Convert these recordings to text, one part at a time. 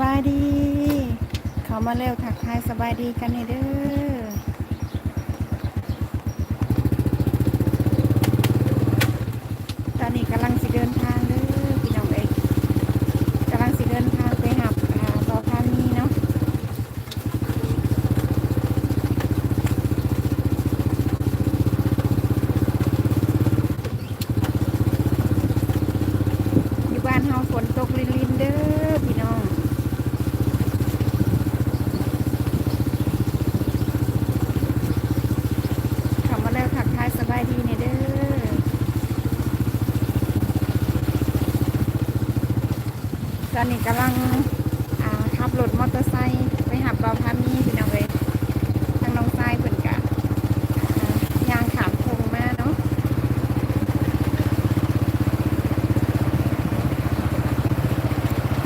บายดี เขามาเร็วทักทายสบายดีกันเด้อตอนนี้กำลังสิเดินทางเด้อพี่น้องเอกกำลังสิเดินทางไปหับอ่าต่อพามีเนาะอยู่บ้านเฮาฝนตกลินลินเด้อพี่น้อง ขับมาแล้วทักทายสบายดีเนี่ยเด้อ ตอนนี้กำลังอ่าขับรถมอเตอร์ไซค์ไปหับเบาพามีพี่น้องเลยทางน้องทรายเพิ่นกะอ่ายางขามพงมาเนาะ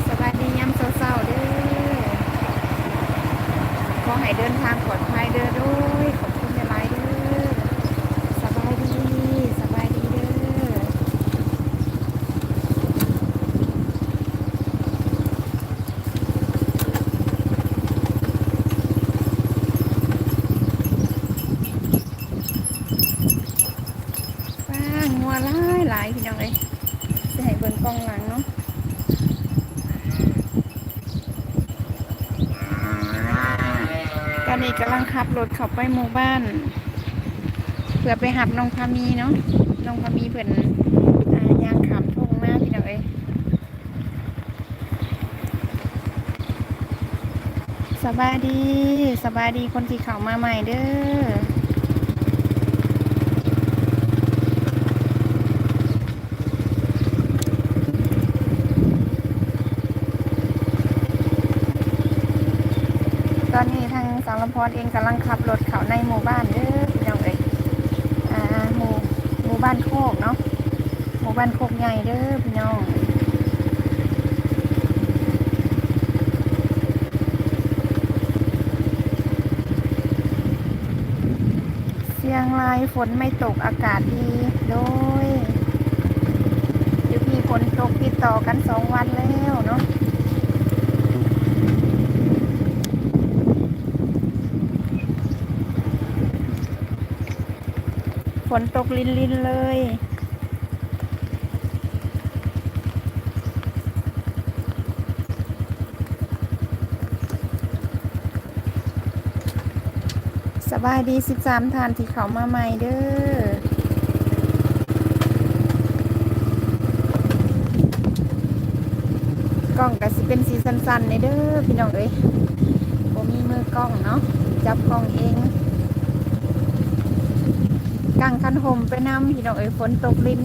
สบายดียามเศร้าๆเด้อ ขอให้เดินทางปลอดภัยเด้อด้วยขอบคุณหลายๆเด้อ สบายดี สบายดีเด้อ ป้างัวหลายหลายพี่น้องเลยจะให้เบิ่งกล้องหลังเนาะ ต อนนี้กำลังขับรถเข้าไปหมู่บ้าน เพื่อไปหับน้องพามีเนาะน้องพามีเพิ่นอ่ายางขามทงมาพี่น้องเอ้ยสบายดีสบายดีคนที่เข้ามาใหม่เด้อตอนนี้ทาง สารพรเองกำลังขับรถเข้าในหมู่บ้านเด้อพี่น้องเอ้ยอ่าหมู่หมู่บ้านโคกเนาะหมู่บ้านโคกใหญ่เด้อพี่น้องเชียงรายฝนไม่ตกอากาศดีโดยอยู่พี่ฝนตกติดต่อกันสองวันแล้วเนาะ นตกลินลินเลย สบายดี13ทานที่เขามาใหม่เด้อกล้องก็สิเป็นสีสันๆในเด้อพี่น้องเอ้ยบ่มีมือกล้องเนาะจับกล้องเอง กางคันห่มไปนำพี่น้องเอ้ยฝนตกลิน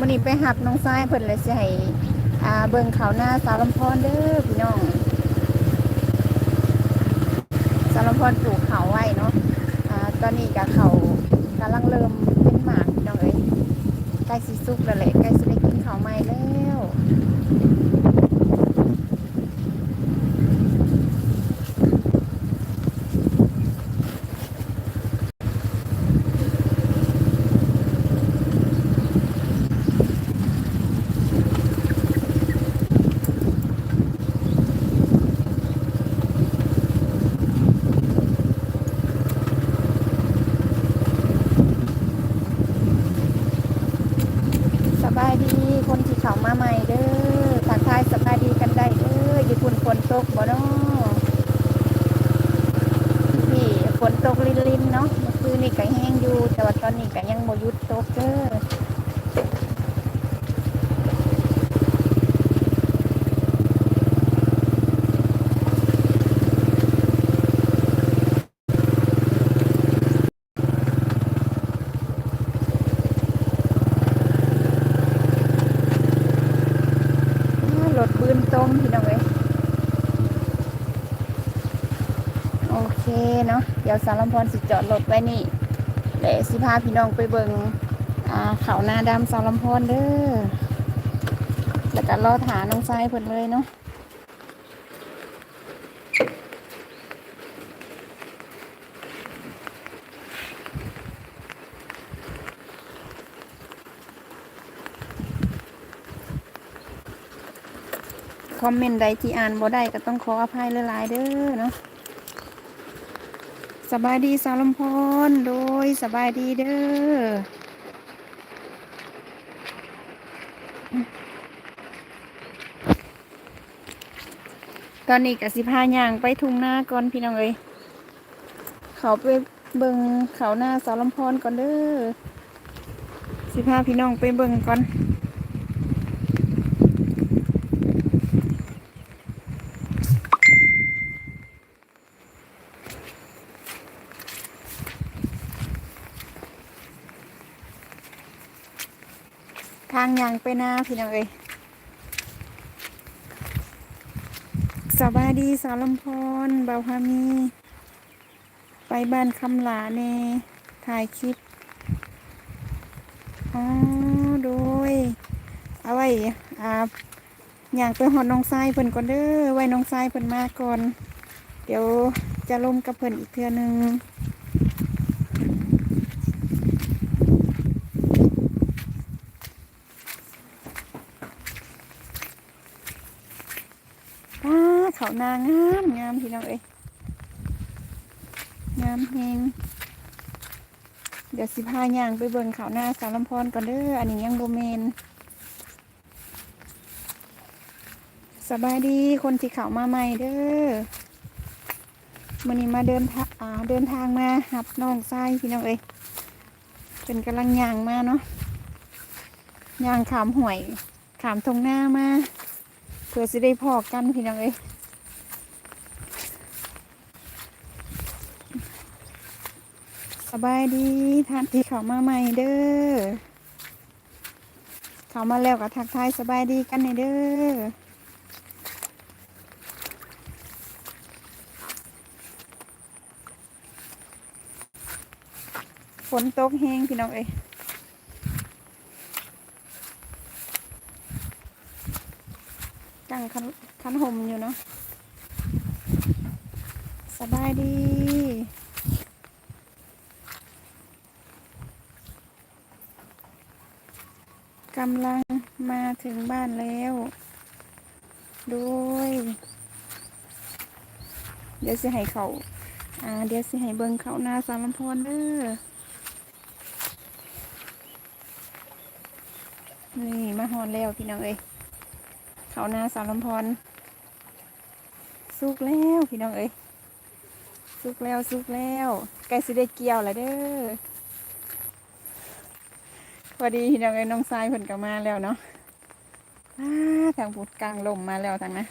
วันนี้ไปหับน้องทรายเพิ่นเลยใช่เบิ่งเขาหน้าสาวลำพอนเด้อพี่น้องสาวลำพอนปลูกเขาไว้เนาะตอนนี้กับเขากำลังเริ่มเป็นหมากพี่น้องเอ้ยใกล้สิซุกแล้วแหละใกล้สิได้กินข้าใหม่แล้ว สบายดีคนที่เขามาใหม่เด้อทักทายสบายดีกันได้เด้ออยู่คุณฝนตกบ่เนาะนี่ฝนตกลินๆเนาะเมื่อคืนนี่ก็แห้งอยู่ แต่ว่าตอนนี้ก็ยังบ่หยุดตกเด้ออ่ารถบืนต้มพี่น้องเอ้ย ดี๋ยวสารมพรสิจอดรถไว้นี่เดี๋ยวสิพาพี่น้องไปเบิงอ่าเขานาดำสารมพรเด้อแล้วก็รอถาน้องทรายเพิ่นเลยเนาะคอมเมนต์ใดที่อ่านบ่ได้ก็ต้องขออภัยหลายๆเด้อเนาะ สบายดีสาวลำพรโดยสบายดีเด้อตอนนี้กสิพาย่างไปทุ่งนาก่อนพี่น้องเอ้ยเขาไปเบิงเขาหน้าสาวลำพรก่อนเด้อสิพาพี่น้องไปเบิงก่อนางยางไปหน้าพี่น้องเอ้ยสบายดีสาวลำพรเบาพามี ไปบ้านคำหลาเนถ่ายคลิปอ๋อโดยเอาไว้อ่าอย่างไปหอดน้องทรายเพิ่นก่อนเด้อไว้น้องทรายเพิ่นมาก่อน เดี๋ยวจะลมกับเพิ่นอีกเทื่อนึง ป้า เขานางามงามพี่น้องเอ้ยงามเฮงเดี๋ยวสิพาย่างไปเบิ่งเขาหน้าสารลำพรก่อนเด้ออันนี้ยังโบเมนสบายดีคนที่เขามาใหม่เด้อมันนี้มาเดินทางอ่าเดินทางมาหับน้องทรายพี่น้องเอ้ยเป็นกำลังย่างมาเนาะย่างขามห่วยขามทงหน้ามาเพื่อสิได้พอกันพี่น้องเอ้ย สบายดีท่านที่เขามาใหม่เด้อเขามาแล้วก็ทักทายสบายดีกันในเด้อฝนตกแห้งพี่น้องเอ้ยตั้งคันคันห่มอยู่เนาะสบายดี กำลังมาถึงบ้านแล้วโดยเดี๋ยวสิให้เขาอ่า เดี๋ยวสิให้เบิ่งเขาหน้าสารลำพรเด้อนี่มาฮอนแล้วพี่น้องเอ้ยเขาหน้าสาวลำพรสุกแล้วพี่น้องเอ้ยสุกแล้วสุกแล้วใกล้สิได้เกี่ยวแล้วเด้อ พอดีพี่น้องเอ้ยน้องทรายเพิ่นก็มาแล้วเนาะอ้าทางพุดกลางลมมาแล้วทางนะ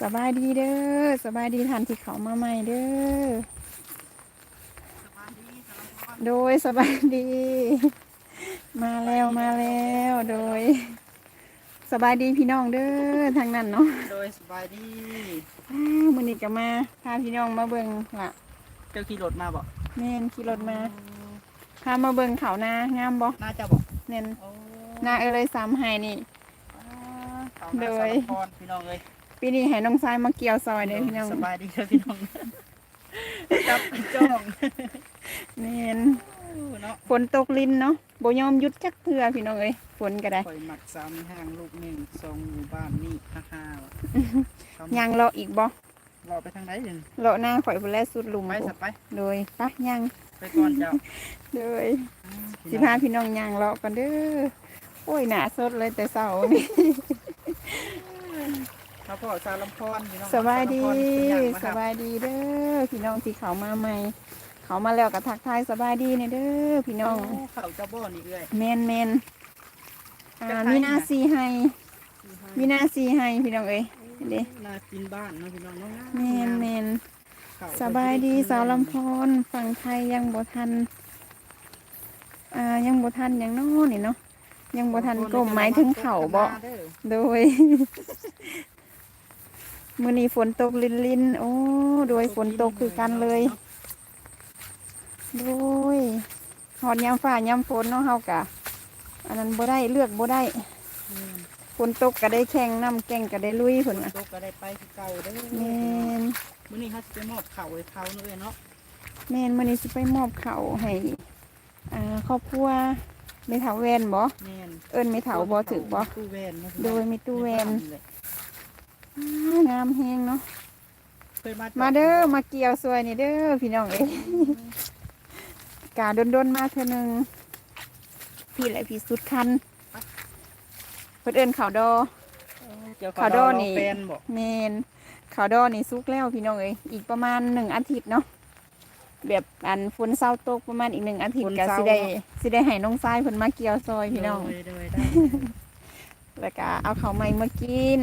สบายดีเด้อสบายดีทันที่เขามาใหม่เด้อโดยสบายดี มาแล้วมาแล้วโดย สบายดีพี่น้องเด้อทางนั้นเนาะโดยสบายดีอ้าวมื้อนี้ก็มาพาพี่น้องมาเบิ่งล่ะเจ้าขี่รถมาบ่แม่นขี่รถมา พามาเบิ่งเขานางามบ่น่าจะบ่แม่นโอ้นาเอ้ยซ้ำให้นี่ เขาโดโดยยพรพี่น้องเลยปีนี้ให้น้องทรายมาเกี่ยวซอยเด้อพี่น้องสบายดีเด้อพี่น้องจับจ้องแม่นเนาะฝนตกลิ้นเนาะบ่ยอมหยุดจักเทื่อพี่น้องเอ้ยฝนก็ได้คอยหมักสามห้างลูกหนึ่งทรงอยู่บ้านนี่ฮ่าฮ่าๆยังรออีกบ่รอไปทางไหนหนึ่งเลาะหน้าข่อยพุ่นแลสุดหลุมไปพุ่สันบไป โดยปะยัง ไปก่อนเจ้าโดยสิพาพี่น้องย่างเลาะกันเด้อโอ้ยหนาสดเลยแต่เสาร์นี่ข้าพ่อชาวลำพอนพี่น้องสบายดีชวลำพอนเป็นอย่างสมาบายดีเด้อพี่น้องที่เขามาใหม่ เขามาแล้วก็ทักทายสบายดีเนี่ยเด้อพี่น้องโเขาเจ้าบ่อนี่เอ้ยแมนแมนอ่าจะขายมีหน้าซีให้มีหน้าซีให้พี่น้องเอ้ยเด้น่ากินบ้านเนาะพี่น้องเนาะแมนแมนข้ว สบายดีสาวลำพรฝั่งไทยยังบ่ทันอ่ายังบ่ทันยังน้อนี่เนาะยังบ่ทันกลมหมายถึงเข่าบ่เด้อโดยมื้อนี้ฝนตกลินลินๆโอ้โดยฝนตกคือกันเลยโดยหอดยามฟ้ายามฝนเนาะเฮากะอันนั้นบ่ได้เลือกบ่ได้แม่นฝนตกก็ได้แข่งน้ำแก่งก็ได้ลุยพุ่นน่ะตกก็ได้ไปคือเก่าเด้อแม่น มื้อนี้เฮาสิไปมอบข้าวให้เขาเนาะเอ้ยเนาะแม่นมื้อนี้สิไปมอบข้าวให้อ่าครอบครัวแม่เฒ่าแวนบ่แม่นเอิ้นแม่เฒ่าบ่ถึกบ่ ตู้แวนเนาะโดยมีตู้แวนใบ้าแหละอ้างามแฮงเนาะเคยมาจมาเด้อมาเกี่ยวสวยนี่เด้อพี่น้องเอ้ยกาดนๆมาเทื่อหนึงพี่แหละพี่สุดคันเพิ่นเอิ้นข้าวดอเกี่ยวกับขาโดนี่เราแฟนบ่เมนข้าวดอนี่สุกแล้วพี่น้องเอ้ยอีกประมาณหนึ่งอาทิตย์เนาะแบบอันฝนเศร้าตกประมาณอีกหนึ่งอาทิตย์ก็สิได้สิได้ให้น้องทรายเพิ่นมาเกี่ยวซอยพี่น้องโดยโดยได้แล้วก็เอาข้าวใหม่มากิน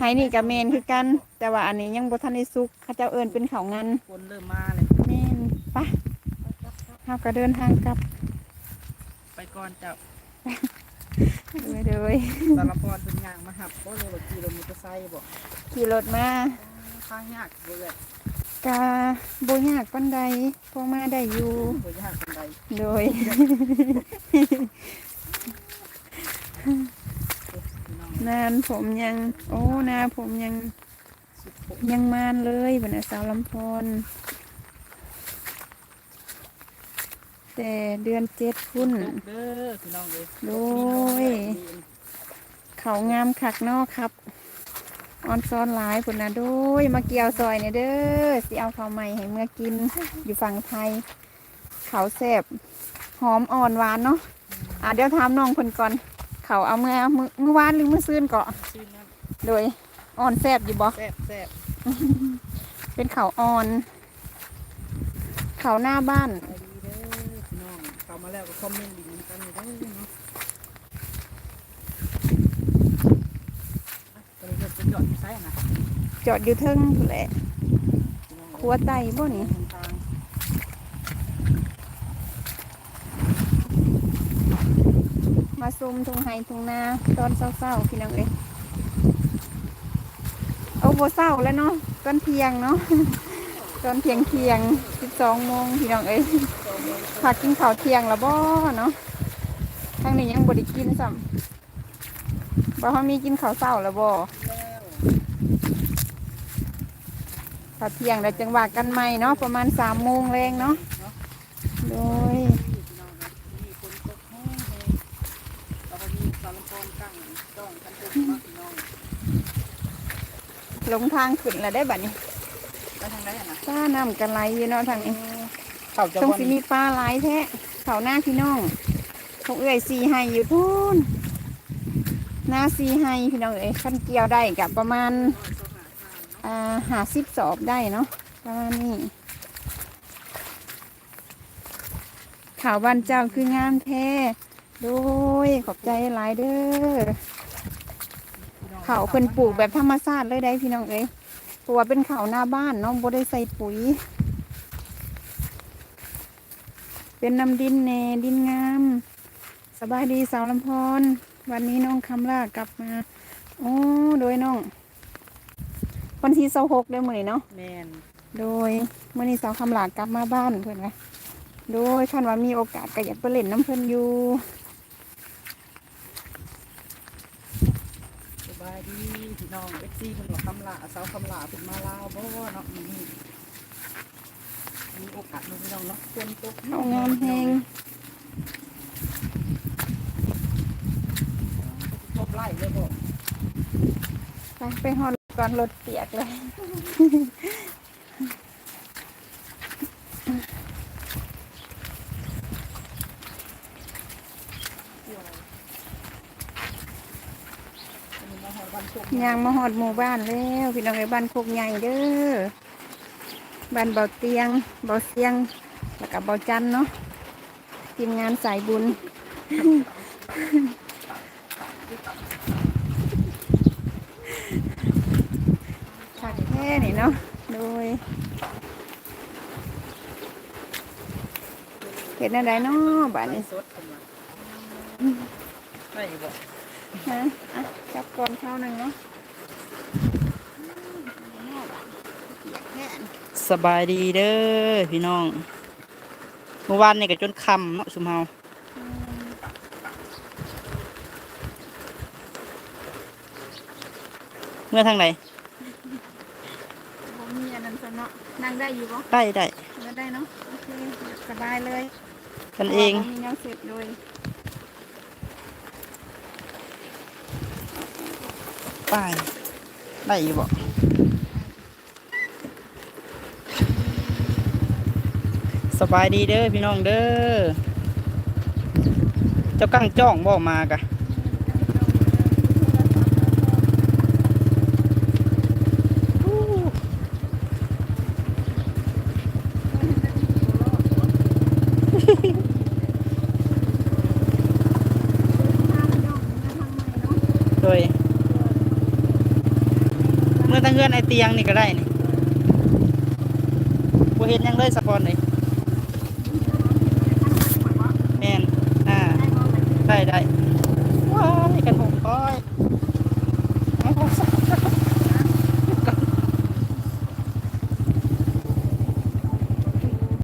ให้นี่กับเมนคือกัน แต่ว่าอันนี้ยังบ่ทันได้สุกเขาเจ้าเอิ้นเป็นข้าวงันคนเริ่มมาเลยเมนไปะเฮาก็เดินทางกลับ ไปก่อนเจ้า เลยเลยสารพรเป็นยางมาหับบ่เลยว่าขี่รถมอเตอร์ไซค์บ่ขี่รถมาทางยากบ่เลยกาบ่ยากปานใดพอมาได้อยู่บ่ยากปานใดโดยพี่น้องนานผมยังโอ้นาผมยังสุดโขยังมานเลยบรรณสาวลำพร แต่เดือนเจ็ดพุ่น เด้อพี่น้องเอ้ยโดย เขางามคักเนอกครับ ออนซ้อนหลายพุ่นนะโดยมาเกี่ยวซอยเนี่ยเด้อสิเอาข้าวใหม่ให้เมื่อกิน อยู่ฝั่งไทย เขาแซ่บหอมอ่อนหวานเนาะอะเดี๋ยวถามน้องคนก่อน เขาเอาเมื่อมื้อเมื่อวานหรือเมื่อซื่นเกาะชื่อนั้นโดยอ่อนแซ่บอยู่บ่ แซ่บแซ่บเป็นเขาอ่อน เขาหน้าบ้านไปดีเด้อพี่น้องเข้า มาแล้วก็คอมเมนต์ดีกันเด้เนาะอะตอนนี้จะจอดอยู่ไสนะจอดอยู่เทิงแหละพี่น้องครัวไตบ่นี่มาซุมทุงไห้ทุงนาตอนเศร้าๆพี่น้องเอ้ยเอาโบเศร้าแล้วเนาะตอนเที่ยงเนาะตอนเที่ยงเที่ยงสิบสองโมงพี่น้องเอ้ย ผักกินข้าวเที่ยงแล้วบ่เนาะทางนี้ยังบ่ได้กินซ้ำบ่เขามีกินข้าวเช้าแล้วบ่แล้วข้าวเที่ยงแล้วจังว่ากันใหม่เนาะประมาณสามโมงแรงเนาะเนาะโดยพี่น้องนะมีคนตกแห้งเลยแล้วก็มีสารพรกั้งจ้องกันเต็มมาพี่น้องลงทางขึ้นแล้วได้บัดนี้ไปทางไหนอะนะป้าน้ำกันไหลอยู่เนาะทางนี้ เข้าจะต้องวันสิมีปลาไหลายแท้เขาหน้าพี่น้องเขาเอื้อยสีให้อยู่ทุนหน้าสีให้พี่น้องเอ้ยขั้นเกี่ยวได้กับประมาณอ่าหาสิบสอบได้เนาะประมาณนี้ข่าวบ้านเจ้าคืองามแท้โดยขอบใจหลายเด้อเขาเพิ่นปลูกแบบธรรมชาติเลยได้พี่น้องเอ้ยเพราะว่าเป็นเขาหน้าบ้านเนาะบ่ได้ใส่ปุ๋ย เป็นน้ำดินแหน่ดินงาม สบายดีสาวลำพรวันนี้น้องคำลากลับมาโอ้โดยน้อง วันที่เสาหกเดือนมือนี้เนาะแมนโดยมื่อนี้สาวคำลากลับมาบ้านเพื่อนไงโดยคันว่ามีโอกาสก็อยากไปเล่นน้ำเพื่อนอยู่สบายดีพี่น้องเอฟซีเพิ่นว่าคำลาสาวคำลาเพิ่นมาลาวบ่เนาะนี่ มีโอกาสเนาะพี่น้องเนาะคนตกเอางามแหงตกไล่เลยบ่ไปไปหอดก่อนรถเปียกเลยอันนี้มาหอดบ้านโชคยางมาหอดหมู่บ้านแล้ว พี่น้องไอ้บ้านโคกใหญ่เด้อ บ้านเบาเตียงเบาเสียงแล้วก็เบาจันเนาะทีมงานสายบุญขักแค่นี่เนาะโดยเห็นอะไรเนาะบ้านนี้สดเพิ่นว่าได้บ่ฮะอะจับก่อนเข้าหนึ่งเนาะ สบายดีเด้อพี่น้อง เมื่อวานนี่ก็จนคำเนาะสุมเฮาเมื่อทางไหนบ่มีอันนั้นซะเนาะนั่งได้อยู่บ่ได้ได้เมื่อได้เนาะโอเคสบายเลยกันเองบ่มีแนวเสร็จเลยป้ายได้อยู่บ่ สบายดีเด้อพี่น้องเด้อ เจ้ากั้งจ้องบ่มากะโดยเมื่อตั้งเงื่อนไอเตียงนี่ก็ได้นี่บ่เห็นยังเลยสปอนเลย แม่